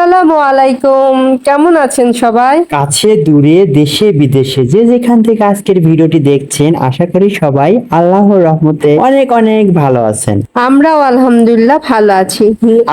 আসসালামু আলাইকুম। কেমন আছেন সবাই? কাছে দূরে দেশে বিদেশে যে যেখান থেকে আজকের ভিডিওটি দেখছেন আশা করি সবাই আল্লাহর রহমতে অনেক অনেক ভালো আছেন। আমরাও আলহামদুলিল্লাহ ভালো আছি।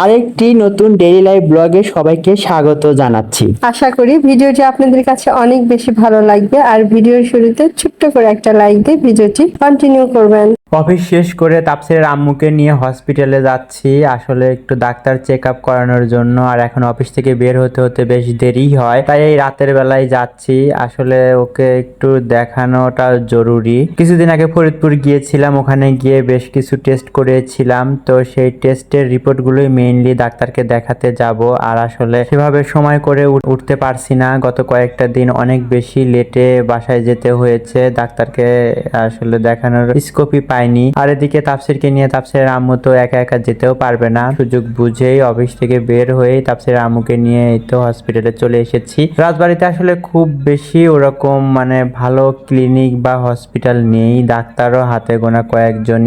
আরেকটি নতুন ডেইলি লাইফ ব্লগে সবাইকে স্বাগত জানাচ্ছি। আশা করি ভিডিওটি আপনাদের কাছে অনেক বেশি ভালো লাগবে। আর ভিডিওর শুরুতে ছোট্ট করে একটা লাইক দিয়ে ভিডিওটি কন্টিনিউ করবেন। অফিস শেষ করে তাপসের আম্মুকে নিয়ে হসপিটালে যাচ্ছি। আসলে একটু ডাক্তার চেক আপ করানোর জন্য, আর এখন অফিস থেকে বের হতে হতে বেশ দেরি হয়। তাই এই রাতের বেলায় যাচ্ছি। আসলে ওকে একটু দেখানোটা জরুরি। কিছুদিন আগে ফরিদপুর গিয়েছিলাম, ওখানে গিয়ে বেশ কিছু টেস্ট করেছিলাম। তো সেই টেস্টের রিপোর্টগুলোই মেইনলি ডাক্তারকে দেখাতে যাব। আর আসলে সেভাবে সময় করে উঠতে পারছি না। গত কয়েকটা দিন অনেক বেশি লেটে বাসায় যেতে হয়েছে। ডাক্তারকে আসলে দেখানোর স্কোপই পাইনি আর এদিকে তাপসিরকে নিয়ে তাপসিরের আম্মু তো একা একা যেতেও পারবে না। সুযোগ বুঝেই অফিস থেকে বের হয়েই তাপসিরের আম্মুকে নিয়ে তো হসপিটালে চলে এসেছি। রাজবাড়িতে আসলে খুব বেশি ওরকম মানে ভালো ক্লিনিক বা হসপিটাল নেই। ডাক্তারও হাতে গোনা কয়েকজন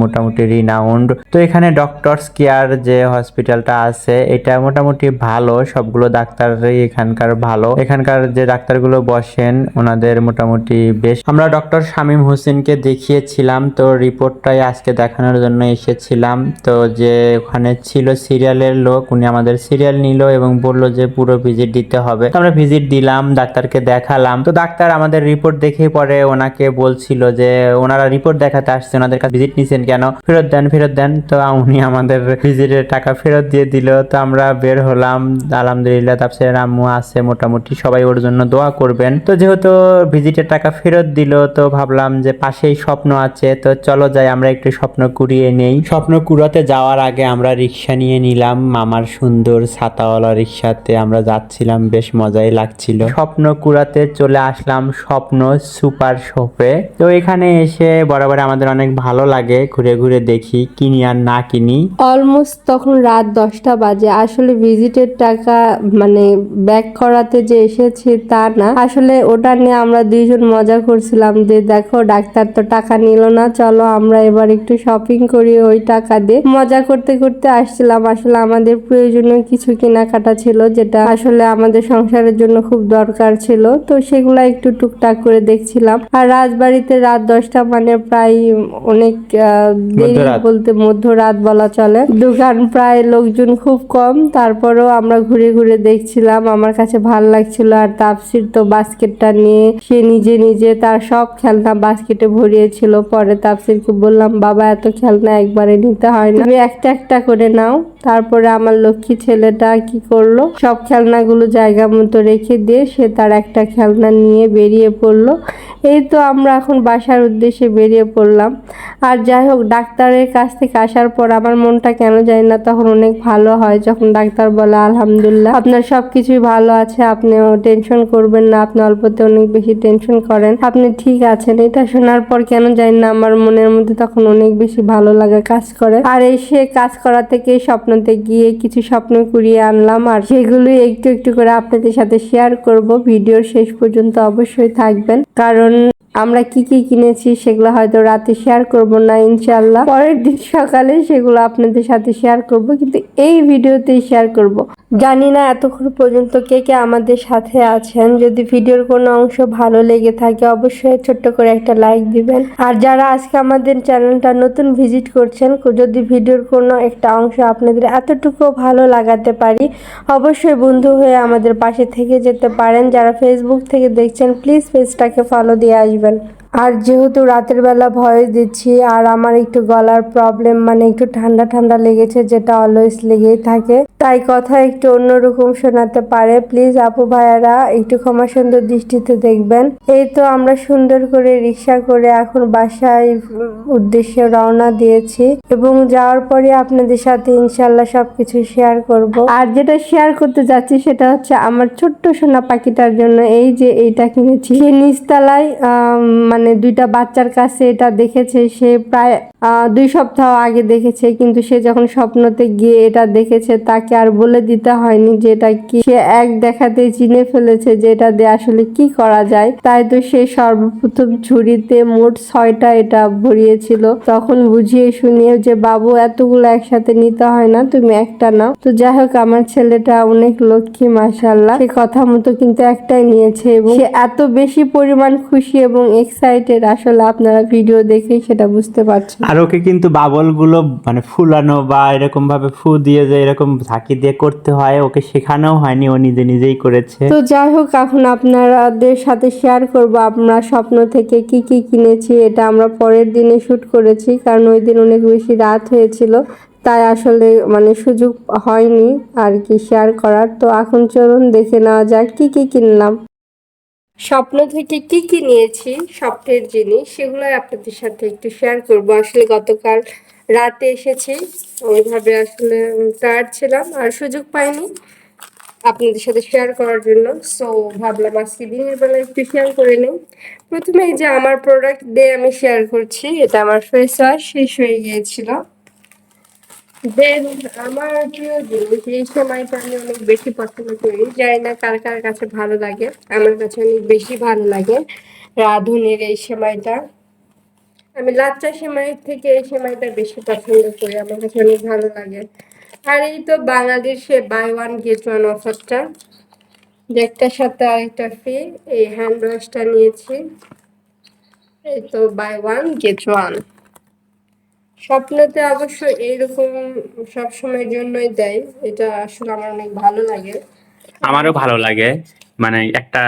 মোটামুটি রিনাউন্ড তো এখানে ডক্টরস কেয়ার যে হসপিটালটা আছে, এটা মোটামুটি ভালো। সবগুলো ডাক্তারই এখানকার ভালো। এখানকার যে ডাক্তারগুলো বসেন, ওনাদের মোটামুটি বেশ। আমরা ডক্টর শামীম হোসেনকে দেখিয়েছিলাম। তো রিপোর্টটাই আজকে দেখানোর জন্য এসেছিলাম। তো যে ওখানে ছিল সিরিয়ালের লোক, উনি আমাদের সিরিয়াল নিল এবং বলল যে পুরো ভিজিট দিতে হবে। তো আমরা ভিজিট দিলাম, ডাক্তারকে দেখালাম। তো ডাক্তার আমাদের রিপোর্ট দেখে পরে ওনাকে বলছিল যে ওনারা রিপোর্ট দেখাতে আসছে, ওনাদের কাছে ভিজিট নিছেন কেন? ফেরত দেন ফেরত দেন। তো উনি আমাদের ভিজিটের টাকা ফেরত দিয়ে দিল। তো আমরা বের হলাম। আলহামদুলিল্লাহ তাপসের আম্মু আছে মোটামুটি, সবাই ওর জন্য দোয়া করবেন। তো যেহেতু ভিজিটের টাকা ফেরত দিল, তো ভাবলাম যে পাশেই স্বপ্ন আছে। তো চলো যাই আমরা একটু স্বপ্ন কুড়িয়ে নেই। স্বপ্ন কুড়াতে যাওয়ার আগে আমরা রিক্সা নিয়ে নিলাম। মামার সুন্দর ছাতাওয়ালা রিক্সাতে আমরা যাচ্ছিলাম বেশ মজাই লাগছিল। স্বপ্ন কুড়াতে চলে আসলাম স্বপ্ন সুপার শপে। তো এখানে এসে বরাবর আমাদের অনেক ভালো লাগে ঘুরে ঘুরে দেখি কিনি আর না কিনি। অলমোস্ট তখন রাত দশটা বাজে। আসলে ভিজিটের টাকা মানে ব্যাক করাতে যে এসেছি তা না। আসলে ওটা নিয়ে আমরা দুইজন মজা করছিলাম যে দেখো ডাক্তার তো টাকা নিল না চলো আমরা এবার একটু শপিং করি ওই টাকা দিয়ে। মজা করতে করতে আসছিলাম। আসলে আমাদের প্রয়োজনীয় কিছু কেনাকাটা ছিল যেটা আসলে আমাদের সংসারের জন্য খুব দরকার ছিল। তো সেগুলা একটু টুকটাক করে দেখছিলাম। আর রাজবাড়িতে রাত দশটা মানে প্রায় অনেক দেরি। বলতে মধ্যরাত বলা চলে। দোকান প্রায় লোকজন খুব কম। তারপরেও আমরা ঘুরে ঘুরে দেখছিলাম। আমার কাছে ভালো লাগছিল। আর তাপসির তো বাস্কেটটা নিয়ে সে নিজে নিজে তার সব খেলনা বাস্কেটে ভরিয়েছিল। পরে তাপসিরকে বললাম, বাবা, এত খেলনা একবারে নিতে হয় না। তুমি একটা একটা করে নাও। তারপরে আমার লক্ষ্মী ছেলেটা কি করল? সব খেলনাগুলো জায়গা মতো রেখে দিয়ে সে তার একটা খেলনা নিয়ে বেরিয়ে পড়ল। এই তো আমরা এখন বাসার উদ্দেশ্যে বেরিয়ে পড়লাম। আর যাই হোক, ডাক্তারের কাছ থেকে আসার পর আমার মনটা কেন যায় না, তখন অনেক ভালো হয় যখন ডাক্তার বলে, আলহামদুলিল্লাহ, আপনার সব কিছুই ভালো আছে, আপনিও টেনশন করবেন না, আপনি অল্পতে অনেক বেশি টেনশন করেন, আপনি ঠিক আছেন। এটা শোনার পর কেন জানি না, আমার মনের মধ্যে তখন অনেক বেশি ভালো লাগা কাজ করে। আর এসে কাজ করা থেকে স্বপ্নতে গিয়ে কিছু স্বপ্ন কুড়িয়ে আনলাম, আর সেগুলোই একটু একটু করে আপনাদের সাথে শেয়ার করব। ভিডিওর শেষ পর্যন্ত অবশ্যই থাকবেন, কারণ আমরা কি কি কিনেছি সেগুলো হয়তো রাতে শেয়ার করব না ইনশাল্লাহ পরের দিন সকালে সেগুলো আপনাদের সাথে শেয়ার করব, কিন্তু এই ভিডিওতেই শেয়ার করব। জানি না এতক্ষণ পর্যন্ত কে কে আমাদের সাথে আছেন। যদি ভিডিওর কোনো অংশ ভালো লেগে থাকে, অবশ্যই ছোট্ট করে একটা লাইক দিবেন। আর যারা আজকে আমাদের চ্যানেলটা নতুন ভিজিট করছেন যদি ভিডিওর কোনো একটা অংশ আপনাদের এতটুকু ভালো লাগাতে পারি, অবশ্যই বন্ধু হয়ে আমাদের পাশে থেকে যেতে পারেন। যারা ফেসবুক থেকে দেখছেন প্লিজ পেজটাকে ফলো দিয়ে আসবেন। আর যেহেতু রাতের বেলা ভয়েস দিচ্ছি, আর আমার একটু গলার প্রবলেম মানে একটু ঠান্ডা ঠান্ডা লেগেছে, যেটা অলওয়েজ লেগেই থাকে। তাই কথা একটু অন্যরকম শোনাতে পারে। প্লিজ, আপু ভাইয়ারা, একটু ক্ষমা সুন্দর দৃষ্টিতে দেখবেন। এই তো আমরা সুন্দর করে রিক্সা করে এখন বাসায় উদ্দেশ্যে রওনা দিয়েছি এবং যাওয়ার পরে আপনাদের সাথে ইনশাল্লাহ সবকিছু শেয়ার করব। আর যেটা শেয়ার করতে যাচ্ছি সেটা হচ্ছে আমার ছোট্ট সোনা পাখিটার জন্য। এই যে এইটা কিনেছি। সে নিচতলায় মানে দুইটা বাচ্চার কাছে এটা দেখেছে। সে প্রায় দুই সপ্তাহ আগে দেখেছে। কিন্তু সে যখন স্বপ্নতে গিয়ে এটা দেখেছে, তাকে তাকে আর বলে দিতে হয়নি যে এটা কি সে এক দেখাতে চিনে ফেলেছে যে এটা দিয়ে আসলে কি করা যায়। তাই তো সে সর্বপ্রথম ঝুড়িতে মোট ছয়টা এটা ভরিয়েছিল। তখন বুঝিয়ে শুনিয়ে যে, বাবু, এতগুলো একসাথে নিতে হয় না, তুমি একটা নাও। তো যাই হোক, আমার ছেলেটা অনেক লক্ষ্মী মাসাল্লাহ সে কথা মতো কিন্তু একটাই নিয়েছে এবং সে এত বেশি পরিমাণ খুশি এবং এক্সাইটেড আসলে আপনারা ভিডিও দেখেই সেটা বুঝতে পারছেন। আর ওকে কিন্তু বাবলগুলো মানে ফুলানো বা এরকম ভাবে ফু দিয়ে যে এরকম ঝাঁকি দিয়ে করতে হয়, ওকে শেখানোও হয়নি, ও নিজে নিজেই করেছে। তো যাই হোক, এখন আপনাদের সাথে শেয়ার করব, আমরা স্বপ্ন থেকে কি কি কিনেছি, এটা আমরা পরের দিনে শুট করেছি, কারণ ওই দিন অনেক বেশি রাত হয়েছিল, তাই আসলে মানে সুযোগ হয়নি আর কি শেয়ার করার। তো এখন চলুন দেখে নেওয়া যাক কি কি কিনলাম। স্বপ্ন থেকে কি কি নিয়েছি, স্বপ্নের জিনিস সেগুলো আপনাদের সাথে একটু শেয়ার করব। আসলে গতকাল রাতে এসেছি। ওইভাবে আসলে টায়ার্ড ছিলাম আর সুযোগ পাইনি আপনাদের সাথে শেয়ার করার জন্য। সো ভাবলাম আজকে দিনের বেলা একটু শেয়ার করে নিই। প্রথমে এই যে আমার প্রোডাক্ট দিয়ে আমি শেয়ার করছি, এটা আমার ফেস ওয়াশ শেষ হয়ে গিয়েছিল। দেন আমার প্রিয় জিনিস এই সময়টা আমি অনেক বেশি পছন্দ করি। জানি না কার কার কাছে ভালো লাগে, আমার কাছে অনেক বেশি ভালো লাগে রাঁধুনির এই সময়টা। আমি লাচ্চা সেমাই থেকে এই সেমাইটা বেশি পছন্দ করি, আমার কাছে অনেক ভালো লাগে। আর এই তো বাংলাদেশে বাই ওয়ান গেট ওয়ান অফারটা যে একটার সাথে আরেকটা ফ্রি এই হ্যান্ড ওয়াশটা নিয়েছি। এই তো বাই ওয়ান গেট ওয়ান স্বপ্নতে অবশ্য এইরকম সব সময়ের জন্যই দেয়, এটা আসলে আমার অনেক ভালো লাগে। আমারও ভালো লাগে। মানে একটা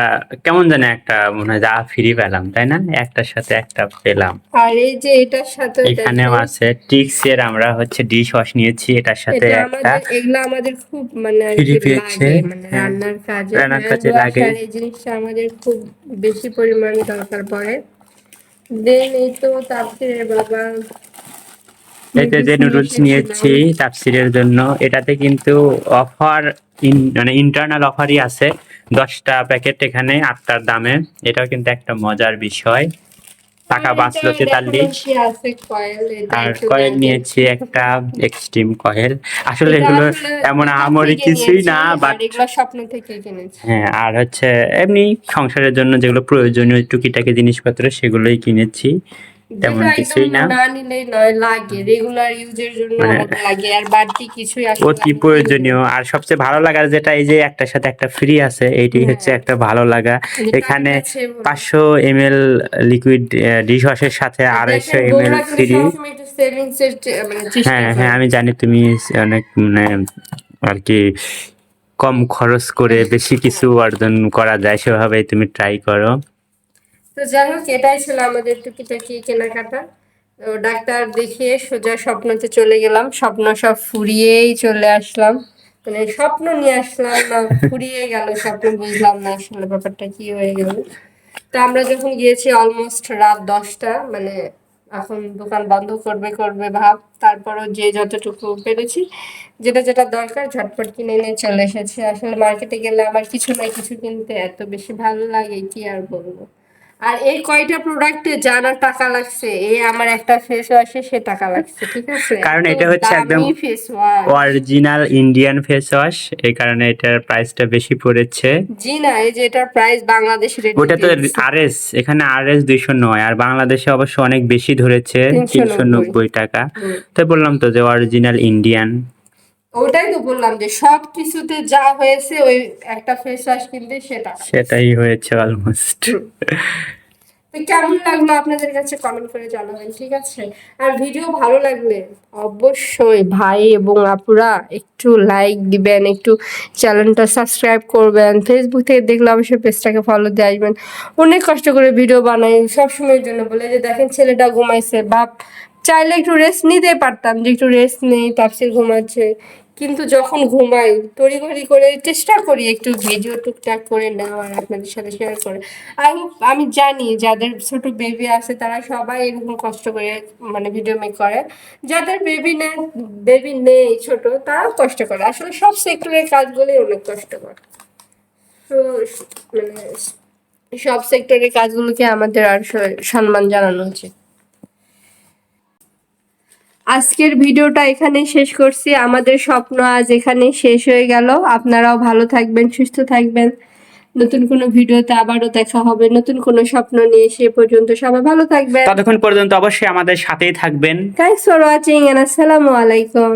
কেমন জানি একটা মনে হয় যা ফ্রি পেলাম তাই না? একটার সাথে একটা পেলাম। আর এই যে এটার সাথে এখানেও আছে টিক্স এর আমরা হচ্ছে ডিশ ওয়াশ নিয়েছি এটার সাথে একটা। এগুলো আমাদের খুব মানে ফ্রি পেয়েছে। মানে হ্যাঁ। রান্নার কাজে। রান্নার কাজে লাগে। এই জিনিসটা আমাদের খুব বেশি পরিমাণে দরকার পড়ে। দেন এই তো তাপসিরের বাবা এতে যে নুডলস নিয়েছি তাপসিরের জন্য এটাতে কিন্তু অফার মানে ইন্টারনাল অফারই আছে। দশটা প্যাকেট এখানে আটটার দামে। এটাও কিন্তু একটা মজার বিষয়। টাকা বাঁচলো তেতাল্লিশ। আর কয়েল নিয়েছি একটা এক্সট্রিম কয়েল আসলে এগুলো এমন আহামরি কিছুই না বাট স্বপ্ন থেকে কিনেছি। হ্যাঁ আর হচ্ছে এমনি সংসারের জন্য যেগুলো প্রয়োজনীয় টুকিটাকি জিনিসপত্র সেগুলোই কিনেছি। তেমন কিছুই না। না নিলেই নয় লাগে। রেগুলার ইউজের জন্য মানে লাগে আর বাড়তি কিছুই আসলে অতি প্রয়োজনীয়। আর সবচেয়ে ভালো লাগার যেটা এই যে একটার সাথে একটা ফ্রি আছে এইটি হ্যাঁ। হচ্ছে একটা ভালো লাগা। এখানে কার কাছে বলো। পাঁচশো এম এল লিকুইড ডিশ ওয়াশের সাথে আড়াইশো দেখেন, এম এল ফ্রি মানে হ্যাঁ হ্যাঁ আমি জানি তুমি অনেক মানে আর কি কম খরচ করে বেশি কিছু অর্জন করা যায় সেভাবে তুমি ট্রাই করো। তো যাই হোক, এটাই ছিল আমাদের টুকিটাকি কেনাকাটা। তো ডাক্তার দেখিয়ে সোজা স্বপ্নতে চলে গেলাম। স্বপ্ন সব ফুরিয়েই চলে আসলাম। মানে স্বপ্ন নিয়ে আসলাম, না ফুরিয়ে গেল স্বপ্ন, বুঝলাম না আসলে ব্যাপারটা কি হয়ে গেল। তা আমরা যখন গিয়েছি অলমোস্ট রাত দশটা মানে এখন দোকান বন্ধ করবে করবে ভাব, তারপরও যে যতটুকু পেরেছি, যেটা যেটা দরকার ঝটপট কিনে নিয়ে চলে এসেছি। আসলে মার্কেটে গেলে আমার কিছু না কিছু কিনতে এত বেশি ভালো লাগে, কি আর বলব? আর এই কয়টা প্রোডাক্টে জানা টাকা লাগছে এই আমার একটা ফেস ওয়াশে সে টাকা লাগছে ঠিক আছে? কারণ এটা হচ্ছে একদম অরিজিনাল ইন্ডিয়ান ফেস ওয়াশ এই কারণে এটার প্রাইসটা বেশি পড়েছে। জি না এই যে এটার প্রাইস বাংলাদেশ রেট ওটা তো আরএস এখানে আর এস দুইশো নয় আর বাংলাদেশে অবশ্য অনেক বেশি ধরেছে 390 নব্বই। টাকা। তাই বললাম তো যে অরিজিনাল ইন্ডিয়ান ওটাই তো বললাম যে সব কিছুতে যা হয়েছে ওই একটা ফেস ওয়াশ কিনতে সেটা। সেটাই হয়েছে অলমোস্ট তো কেমন লাগল আপনাদের কাছে কমেন্ট করে জানাবেন ঠিক আছে? আর ভিডিও ভালো লাগলে অবশ্যই ভাই এবং আপুরা একটু লাইক দিবেন একটু চ্যানেলটা সাবস্ক্রাইব করবেন ফেসবুক থেকে দেখলে অবশ্যই পেজটাকে ফলো দিয়ে আসবেন। অনেক কষ্ট করে ভিডিও বানাই সবসময়ের জন্য বলে যে দেখেন ছেলেটা ঘুমাইছে বাপ চাইলে একটু রেস্ট নিতে পারতাম যে একটু রেস্ট নেই তাপসির ঘুমাচ্ছে কিন্তু যখন ঘুমাই, তড়িঘড়ি করে চেষ্টা করি একটু ভিডিও টুকটাক করে নেওয়ার, আপনাদের সাথে শেয়ার করে আর আমি জানি যাদের ছোট বেবি আছে, তারা সবাই এরকম কষ্ট করে মানে ভিডিও মেক করে। যাদের বেবি নেই বেবি নেই ছোট, তারাও কষ্ট করে। আসলে সব সেক্টরের কাজগুলোই অনেক কষ্টকর তো মানে সব সেক্টরের কাজগুলোকে আমাদের আর সম্মান জানানো উচিত। আজকের ভিডিওটা এখানে শেষ করছি। আমাদের স্বপ্ন আজ এখানে শেষ হয়ে গেল। আপনারাও ভালো থাকবেন সুস্থ থাকবেন। নতুন কোনো ভিডিওতে আবারও দেখা হবে। নতুন কোনো স্বপ্ন নিয়ে সে পর্যন্ত সবাই ভালো থাকবেন। ততক্ষণ পর্যন্ত অবশ্যই আমাদের সাথেই থাকবেন। থ্যাংকস ফর ওয়াচিং এন্ড আসসালামু আলাইকুম